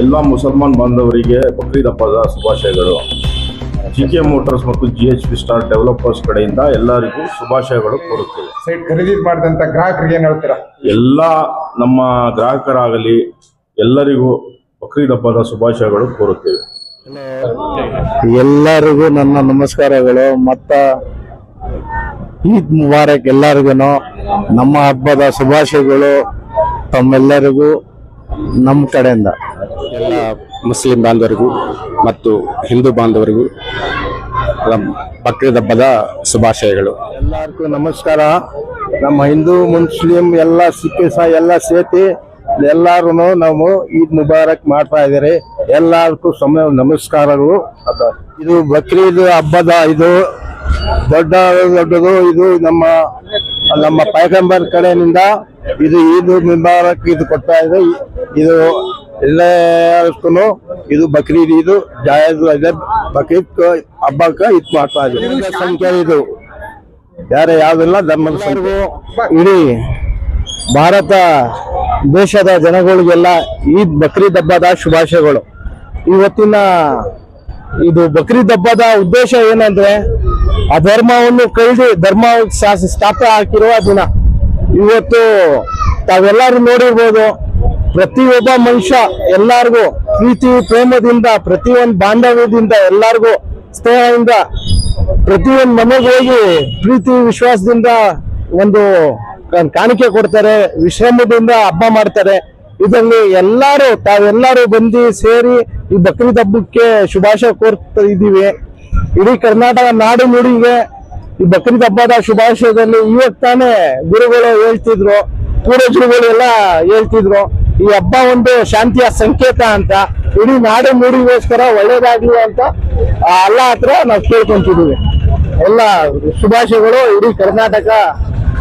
ಎಲ್ಲ ಮುಸಲ್ಮಾನ್ ಬಾಂಧವರಿಗೆ ಬಕ್ರೀದ್ ಹಬ್ಬದ ಶುಭಾಶಯಗಳು. ಜಿ ಕೆ ಮೋಟರ್ಸ್ ಮತ್ತು G H P star developers ಕಡೆಯಿಂದ ಎಲ್ಲರಿಗೂ ಶುಭಾಶಯಗಳು ಕೋರುತ್ತೇವೆ. ಸೈಟ್ ಖರೀದಿ ಮಾಡಿದಂತ ಗ್ರಾಹಕರಿಗೆ ಏನು ಹೇಳ್ತೀರಾ? ಎಲ್ಲ ನಮ್ಮ ಗ್ರಾಹಕರಾಗಲಿ ಎಲ್ಲರಿಗೂ ಬಕ್ರೀದ್ ಹಬ್ಬದ ಶುಭಾಶಯಗಳು ಕೋರುತ್ತೇವೆ. ಎಲ್ಲರಿಗೂ ನನ್ನ ನಮಸ್ಕಾರಗಳು. ಮತ್ತ ಈದ್ ಮುಬಾರಕ್ ಎಲ್ಲರಿಗೂ ನಮ್ಮ ಹಬ್ಬದ ಶುಭಾಶಯಗಳು. ತಮ್ಮೆಲ್ಲರಿಗೂ ನಮ್ಮ ಕಡೆಯಿಂದ. ಎಲ್ಲ ಮುಸ್ಲಿಂ ಬಾಂಧವರಿಗೂ ಮತ್ತು ಹಿಂದೂ ಬಾಂಧವರಿಗೂ ರಂ- ಬಕ್ರೀದ್ ಹಬ್ಬದ ಶುಭಾಶಯಗಳು. ಎಲ್ಲರಿಗೂ ನಮಸ್ಕಾರ. ನಮ್ಮ ಹಿಂದೂ ಮುಸ್ಲಿಂ ಎಲ್ಲ ಸಿಖ್ ಸಹ ಎಲ್ಲ ಸೇತಿ ಎಲ್ಲಾರು ನಾವು ಈದ್ ಮುಬಾರಕ್ ಮಾಡ್ತಾ ಇದ್ದಾರೆ. ಎಲ್ಲರಿಗೂ ಸಮಯ ನಮಸ್ಕಾರಗಳು. ಅದ- ಇದು ಬಕ್ರೀದ್ ಹಬ್ಬದ ಇದು ದೊಡ್ಡ ದೊಡ್ಡದು ಇದು ನಮ್ಮ ನಮ್ಮ ಪೈಗಂಬರ್ ಕಡೆಯಿಂದ ಇದು ಈದ್ ಮುಬಾರಕ್ ಇದು ಕೊಡ್ತಾ ಇದೆ. ಇದು ಎಲ್ಲರಿಗೂ ಇದು ಬಕ್ರೀದ್ ಇದು ಜಾಯಜ್ ಇದೆ ಬಕ್ರೀದ್ ಹಬ್ಬಕ್ಕ ಇದು ಮಾಡ್ತಾ ಇದೆ. ಸಂಖ್ಯೆ ಇದು. ಯಾರ ಯಾವ್ದಿಲ್ಲ ಧರ್ಮದ ಸಂಖ್ಯೆ. ಇಡೀ ಭಾರತ ದೇಶದ ಜನಗಳಿಗೆಲ್ಲ ಈದ್ ಬಕ್ರೀದ್ ಹಬ್ಬದ ಶುಭಾಶಯಗಳು. ಇವತ್ತಿನ ಇದು ಬಕ್ರೀದ್ ಹಬ್ಬದ ಉದ್ದೇಶ ಏನಂದ್ರೆ ಅಧರ್ಮವನ್ನು ಕಳೆದು ಧರ್ಮ ಸ್ಥಾಪ ಹಾಕಿರುವ ದಿನ. ಇವತ್ತು ತಾವೆಲ್ಲರೂ ನೋಡಿರ್ಬೋದು, ಪ್ರತಿಯೊಬ್ಬ ಮನುಷ್ಯ ಎಲ್ಲಾರ್ಗೂ ಪ್ರೀತಿ, ಪ್ರೇಮದಿಂದ, ಪ್ರತಿಯೊಂದು ಬಾಂಧವ್ಯದಿಂದ ಎಲ್ಲರಿಗೂ ಸ್ನೇಹದಿಂದ, ಪ್ರತಿಯೊಂದು ಮನೆಗೆ ಹೋಗಿ ಪ್ರೀತಿ, ವಿಶ್ವಾಸದಿಂದ ಒಂದು ಕಾಣಿಕೆ ಕೊಡ್ತಾರೆ, ವಿಶ್ರಮದಿಂದ ಹಬ್ಬ ಮಾಡ್ತಾರೆ. ಇದರಲ್ಲಿ ಎಲ್ಲರೂ, ತಾವೆಲ್ಲರೂ ಬಂದು ಸೇರಿ ಈ ಬಕ್ರೀದ್ ಹಬ್ಬಕ್ಕೆ ಶುಭಾಶಯ ಕೋರ್ತಾ ಇದ್ದೀವಿ ಇಡೀ ಕರ್ನಾಟಕ ನಾಡು ನುಡಿಗೆ ಈ ಬಕ್ರೀದ್ ಹಬ್ಬದ ಶುಭಾಶಯದಲ್ಲಿ ಇವಾಗ ತಾನೇ ಗುರುಗಳು ಹೇಳ್ತಿದ್ರು, ಪೂರ್ವಜರುಗಳು ಎಲ್ಲ ಹೇಳ್ತಿದ್ರು, ಈ ಹಬ್ಬ ಒಂದು ಶಾಂತಿಯ ಸಂಕೇತ ಅಂತ, ಇಡೀ ನಾಡು ನುಡಿಗೋಸ್ಕರ ಒಳ್ಳೇದಾಗ್ಲಿ ಅಂತ ಅಲ್ಲ ಹತ್ರ ನಾವು ಕೇಳ್ಕೊಂತಿದೀವಿ ಎಲ್ಲ ಶುಭಾಶಯಗಳು, ಇಡೀ ಕರ್ನಾಟಕ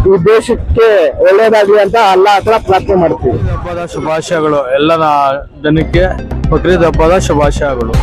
ಈ ದೇಶಕ್ಕೆ ಒಳ್ಳೇದಾಗ್ಲಿ ಅಂತ ಅಲ್ಲ ಹತ್ರ ಪ್ರಾರ್ಥನೆ ಮಾಡ್ತೀವಿ. ಹಬ್ಬದ ಶುಭಾಶಯಗಳು, ಎಲ್ಲ ಜನಕ್ಕೆ ಬಕ್ರೀದ್ ಹಬ್ಬದ ಶುಭಾಶಯಗಳು.